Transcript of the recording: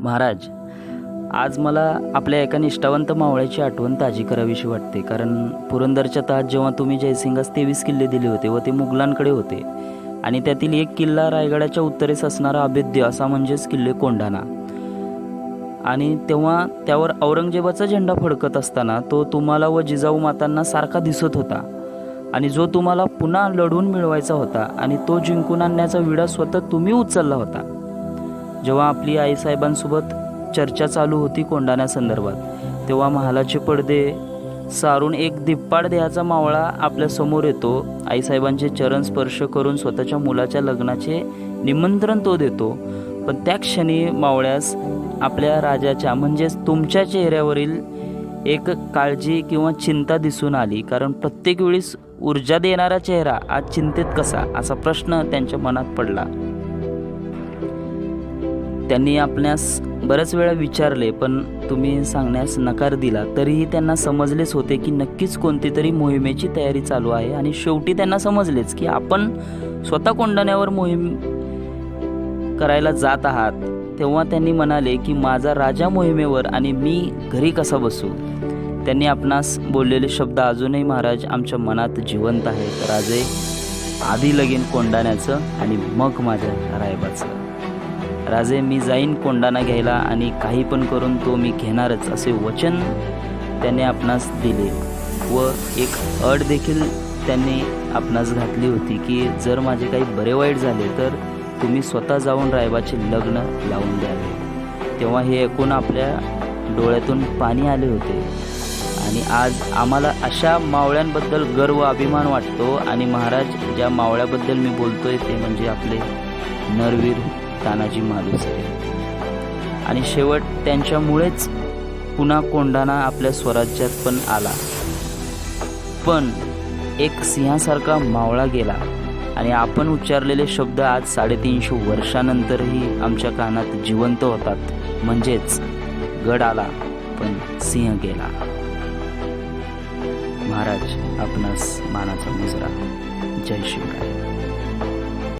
महाराज आज मला आपल्या एका निष्ठावंत मावळ्याची आठवण ताजी करावीशी वाटते. कारण पुरंदरच्या तहात जेव्हा तुम्ही जयसिंगास तेवीस किल्ले दिले होते व ते मुघलांकडे होते आणि त्यातील एक किल्ला रायगडाच्या उत्तरेस असणारा अभेद्य असा म्हणजेच किल्ले कोंढाणा. आणि तेव्हा त्यावर औरंगजेबाचा झेंडा फडकत असताना तो तुम्हाला व जिजाऊ मातांना सारखा दिसत होता. आणि जो तुम्हाला पुन्हा लढून मिळवायचा होता आणि तो जिंकून आणण्याचा विडा स्वतः तुम्ही उचलला होता. जेव्हा आपली आईसाहेबांसोबत चर्चा चालू होती कोंडाण्यासंदर्भात तेव्हा महालाचे पडदे सारून एक दिप्पाड देहाचा मावळा आपल्यासमोर येतो. आईसाहेबांचे चरण स्पर्श करून स्वतःच्या मुलाच्या लग्नाचे निमंत्रण तो देतो. पण त्या क्षणी मावळ्यास आपल्या राजाच्या म्हणजेच तुमच्या चेहऱ्यावरील एक काळजी किंवा चिंता दिसून आली. कारण प्रत्येक वेळीस ऊर्जा देणारा चेहरा आज चिंतेत कसा? असा प्रश्न त्यांच्या मनात पडला. त्यांनी आपल्यास बऱ्याच वेळा विचारले पण तुम्ही सांगण्यास नकार दिला. तरीही त्यांना समजलेच होते की नक्कीच कोणती तरी मोहिमेची तयारी चालू आहे आणि शेवटी त्यांना समजलेच की आपण स्वतः कोंडाण्यावर मोहीम करायला जात आहात. तेव्हा त्यांनी म्हणाले की माझा राजा मोहिमेवर आणि मी घरी कसा बसू? त्यांनी आपणास बोललेले शब्द अजूनही महाराज आमच्या मनात जिवंत आहेत. राजे आधी लगीन कोंडाण्याचं आणि मग माझ्या रायबाचं. राजे मी जाईन कोंडाना घ्यायला आणि काही पण करून तो मी घेणारच असे वचन त्याने आपणास दिले. व एक अट देखील त्यांनी आपणास घातली होती की जर माझे काही बरे वाईट झाले तर तुम्ही स्वतः जाऊन रायबाचे लग्न लावून द्यावे. तेव्हा हे ऐकून आपल्या डोळ्यातून पाणी आले होते. आणि आज आम्हाला अशा मावळ्यांबद्दल गर्व अभिमान वाटतो आणि महाराज ज्या मावळ्याबद्दल मी बोलतोय ते म्हणजे आपले नरवीर तानाजी मालुसरे आणि शेवट त्यांच्यामुळेच पुन्हा कोंढाणा आपल्या स्वराज्यात पण आला. पण एक सिंहासारखा मावळा गेला आणि आपण उच्चारलेले शब्द आज साडेतीनशे वर्षानंतरही आमच्या कानात जिवंत होतात. म्हणजेच गड आला पण सिंह गेला. महाराज आपणास मानाचा मुजरा. जय शिवराय